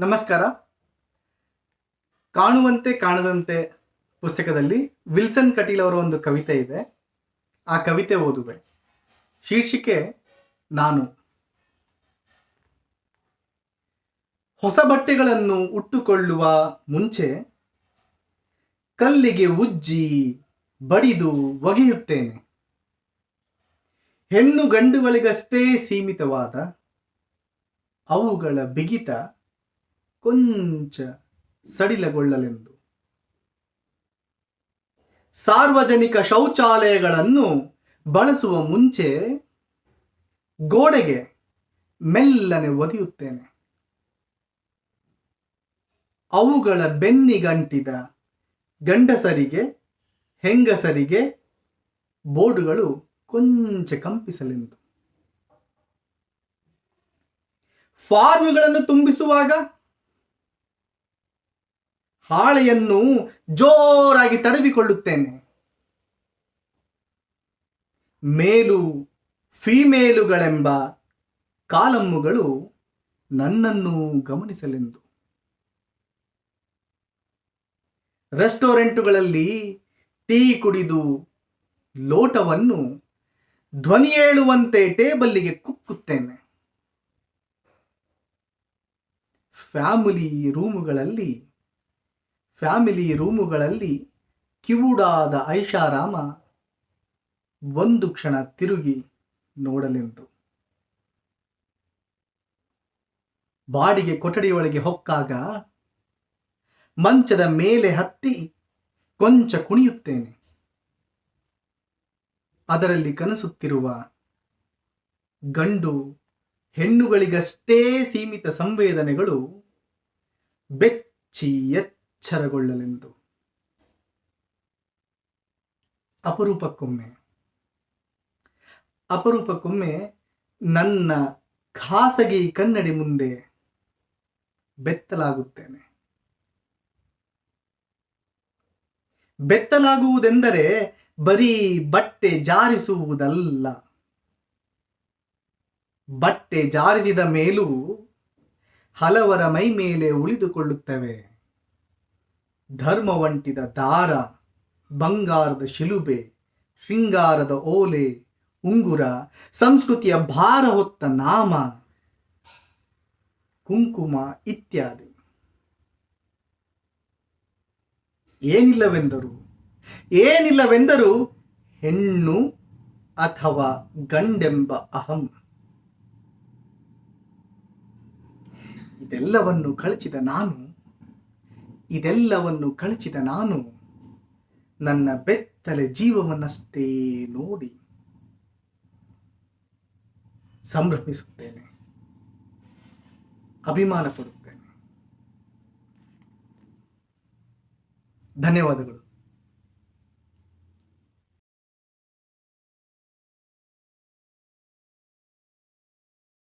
ನಮಸ್ಕಾರ. ಕಾಣುವಂತೆ ಕಾಣದಂತೆ ಪುಸ್ತಕದಲ್ಲಿ ವಿಲ್ಸನ್ ಕಟೀಲ್ ಅವರ ಒಂದು ಕವಿತೆ ಇದೆ. ಆ ಕವಿತೆ ಓದುವೆ. ಶೀರ್ಷಿಕೆ ನಾನು. ಹೊಸ ಬಟ್ಟೆಗಳನ್ನು ಉಟ್ಟುಕೊಳ್ಳುವ ಮುಂಚೆ ಕಲ್ಲಿಗೆ ಉಜ್ಜಿ ಬಡಿದು ಒಗೆಯುತ್ತೇನೆ. ಹೆಣ್ಣು ಗಂಡುಗಳಿಗಷ್ಟೇ ಸೀಮಿತವಾದ ಅವುಗಳ ಬಿಗಿತ ಕೊಂಚ ಸಡಿಲಗೊಳ್ಳಲೆಂದು. ಸಾರ್ವಜನಿಕ ಶೌಚಾಲಯಗಳನ್ನು ಬಳಸುವ ಮುಂಚೆ ಗೋಡೆಗೆ ಮೆಲ್ಲನೆ ಒದೆಯುತ್ತೇನೆ. ಅವುಗಳ ಬೆನ್ನಿಗಂಟಿದ ಗಂಡಸರಿಗೆ, ಹೆಂಗಸರಿಗೆ ಬೋರ್ಡುಗಳು ಕೊಂಚ ಕಂಪಿಸಲೆಂದು. ಫಾರ್ಮ್ಗಳನ್ನು ತುಂಬಿಸುವಾಗ ಹಾಳೆಯನ್ನು ಜೋರಾಗಿ ತಡವಿಕೊಳ್ಳುತ್ತೇನೆ. ಮೇಲು ಫೀಮೇಲುಗಳೆಂಬ ಕಾಲಮ್ಮುಗಳು ನನ್ನನ್ನು ಗಮನಿಸಲೆಂದು. ರೆಸ್ಟೋರೆಂಟುಗಳಲ್ಲಿ ಟೀ ಕುಡಿದು ಲೋಟವನ್ನು ಧ್ವನಿಯೇಳುವಂತೆ ಟೇಬಲ್ಲಿಗೆ ಕುಕ್ಕುತ್ತೇನೆ. ಫ್ಯಾಮಿಲಿ ರೂಮುಗಳಲ್ಲಿ ಫ್ಯಾಮಿಲಿ ರೂಮುಗಳಲ್ಲಿ ಕಿವುಡಾದ ಐಷಾರಾಮ ಒಂದು ಕ್ಷಣ ತಿರುಗಿ ನೋಡಲೆಂದು ಬಾಡಿಗೆ ಕೊಠಡಿಯೊಳಗೆ ಹೊಕ್ಕಾಗ ಮಂಚದ ಮೇಲೆ ಹತ್ತಿ ಕೊಂಚ ಕುಣಿಯುತ್ತೇನೆ. ಅದರಲ್ಲಿ ಕನಸುತ್ತಿರುವ ಗಂಡು ಹೆಣ್ಣುಗಳಿಗಷ್ಟೇ ಸೀಮಿತ ಸಂವೇದನೆಗಳು ಬೆಚ್ಚಿ ಎಚ್ಚರಗೊಳ್ಳಲೆಂದು ಅಪರೂಪಕ್ಕೊಮ್ಮೆ. ಅಪರೂಪಕ್ಕೊಮ್ಮೆ ನನ್ನ ಖಾಸಗಿ ಕನ್ನಡಿ ಮುಂದೆ ಬೆತ್ತಲಾಗುತ್ತೇನೆ. ಬೆತ್ತಲಾಗುವುದೆಂದರೆ ಬರೀ ಬಟ್ಟೆ ಜಾರಿಸುವುದಲ್ಲ. ಬಟ್ಟೆ ಜಾರಿಸಿದ ಮೇಲೂ ಹಲವರ ಮೈ ಮೇಲೆ ಉಳಿದುಕೊಳ್ಳುತ್ತವೆ. ಧರ್ಮವಂಟಿದ ದಾರ, ಬಂಗಾರದ ಶಿಲುಬೆ, ಶೃಂಗಾರದ ಓಲೆ, ಉಂಗುರ, ಸಂಸ್ಕೃತಿಯ ಭಾರ ಹೊತ್ತ ನಾಮ, ಕುಂಕುಮ ಇತ್ಯಾದಿ. ಏನಿಲ್ಲವೆಂದರು ಏನಿಲ್ಲವೆಂದರು ಹೆಣ್ಣು ಅಥವಾ ಗಂಡೆಂಬ ಅಹಂ. ಇದೆಲ್ಲವನ್ನು ಕಳಚಿದ ನಾನು ಇದೆಲ್ಲವನ್ನು ಕಳಚಿದ ನಾನು ನನ್ನ ಬೆತ್ತಲೆ ಜೀವವನ್ನಷ್ಟೇ ನೋಡಿ ಸಂಭ್ರಮಿಸುತ್ತೇನೆ ಅಭಿಮಾನ ಪಡುತ್ತೇನೆ ಧನ್ಯವಾದಗಳು.